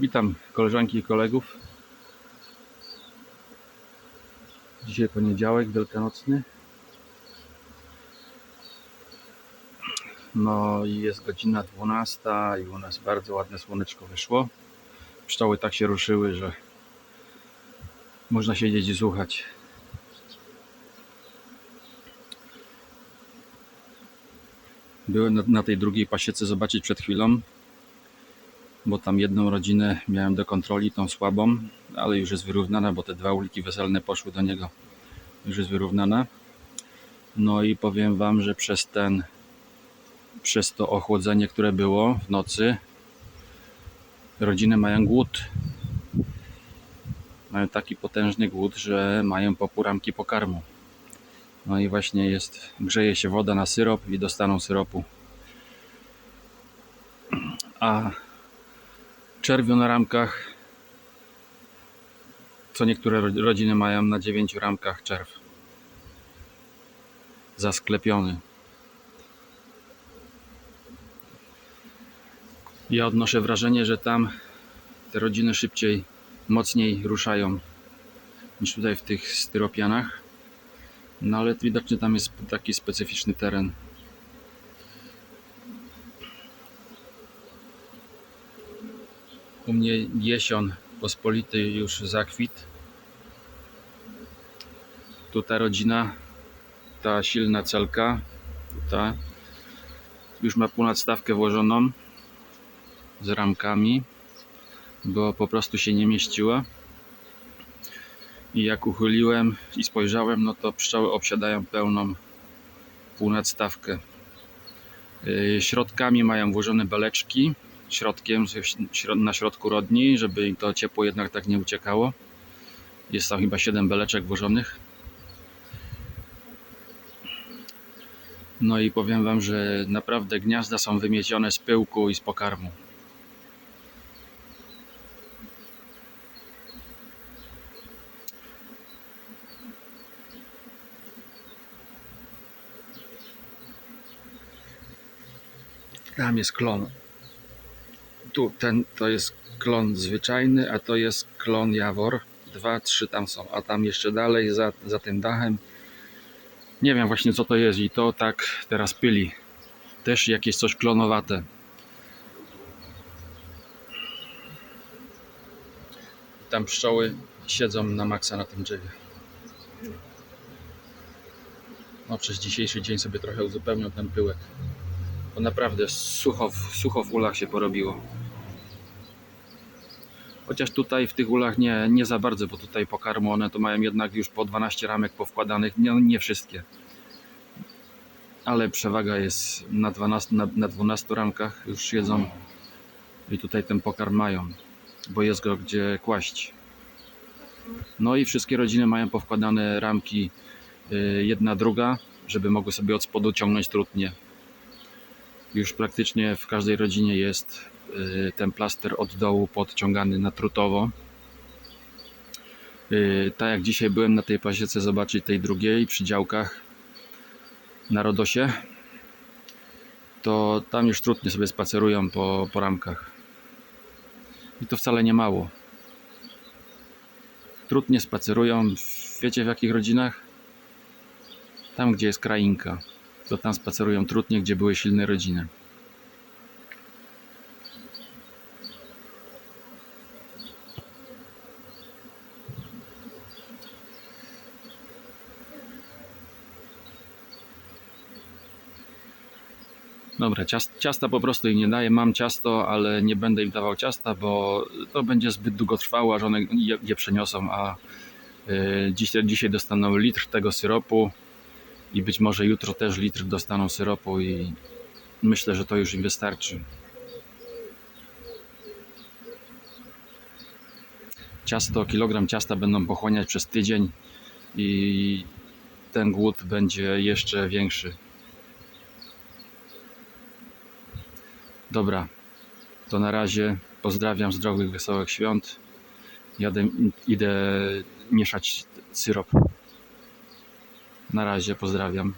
Witam koleżanki i kolegów. Dzisiaj poniedziałek wielkanocny. No i jest godzina 12 i u nas bardzo ładne słoneczko wyszło. Pszczoły tak się ruszyły, że można siedzieć i słuchać. Byłem na, na tej drugiej pasiece zobaczyć przed chwilą, bo tam jedną rodzinę miałem do kontroli, tą słabą, ale już jest wyrównana, bo te dwa uliki weselne poszły do niego. Już jest wyrównana. No i powiem Wam, że przez ten, przez to ochłodzenie, które było w nocy, rodziny mają głód. Mają taki potężny głód, że mają po pokarmu. No i właśnie jest, grzeje się woda na syrop i dostaną syropu. A czerwiu na ramkach, co niektóre ro- rodziny mają na dziewięciu ramkach czerw. Zasklepiony. Ja odnoszę wrażenie, że tam te rodziny szybciej, mocniej ruszają niż tutaj w tych styropianach. No ale widocznie tam jest taki specyficzny teren. U mnie jesion pospolity już zakwit. Tu ta rodzina, ta silna celka, ta już ma półnadstawkę włożoną z ramkami, bo po prostu się nie mieściła. I jak uchyliłem i spojrzałem, no to pszczoły obsiadają pełną półnadstawkę. Yy, Środkami mają włożone beleczki, środkiem na środku rodni, żeby to ciepło jednak tak nie uciekało. Jest tam chyba 7 beleczek włożonych. No i powiem Wam, że naprawdę gniazda są wymiecione z pyłku i z pokarmu. Tam jest klon. Tu ten to jest klon zwyczajny, a to jest klon Jawor. Dwa, trzy tam są, a tam jeszcze dalej za, za tym dachem. Nie wiem właśnie co to jest i to tak teraz pyli. Też jakieś coś klonowate. Tam pszczoły siedzą na maksa na tym drzewie. No przez dzisiejszy dzień sobie trochę uzupełnią ten pyłek bo naprawdę sucho, sucho w ulach się porobiło. Chociaż tutaj w tych ulach nie, nie za bardzo, bo tutaj pokarmu one to mają jednak już po 12 ramek powkładanych, nie, nie wszystkie. Ale przewaga jest na 12, na, na 12 ramkach już jedzą i tutaj ten pokarm mają, bo jest go gdzie kłaść. No i wszystkie rodziny mają powkładane ramki y, jedna, druga, żeby mogły sobie od spodu ciągnąć trutnie już praktycznie w każdej rodzinie jest ten plaster od dołu podciągany na trutowo. Y, Tak jak dzisiaj byłem na tej pasiece zobaczyć tej drugiej przy działkach na Rodosie, to tam już trudnie sobie spacerują po, po ramkach. I to wcale nie mało. Trudnie spacerują, wiecie w jakich rodzinach? Tam, gdzie jest krainka to tam spacerują trudnie, gdzie były silne rodziny. Dobra, ciast, ciasta po prostu im nie daję. Mam ciasto, ale nie będę im dawał ciasta, bo to będzie zbyt długo trwało, aż one je, przeniosą. A y, dzisiaj dostaną litr tego syropu i być może jutro też litr dostaną syropu i myślę, że to już im wystarczy. Ciasto, kilogram ciasta będą pochłaniać przez tydzień i ten głód będzie jeszcze większy. Dobra, to na razie pozdrawiam, zdrowych, wesołych świąt. Jadę, idę mieszać syrop. Na razie, pozdrawiam.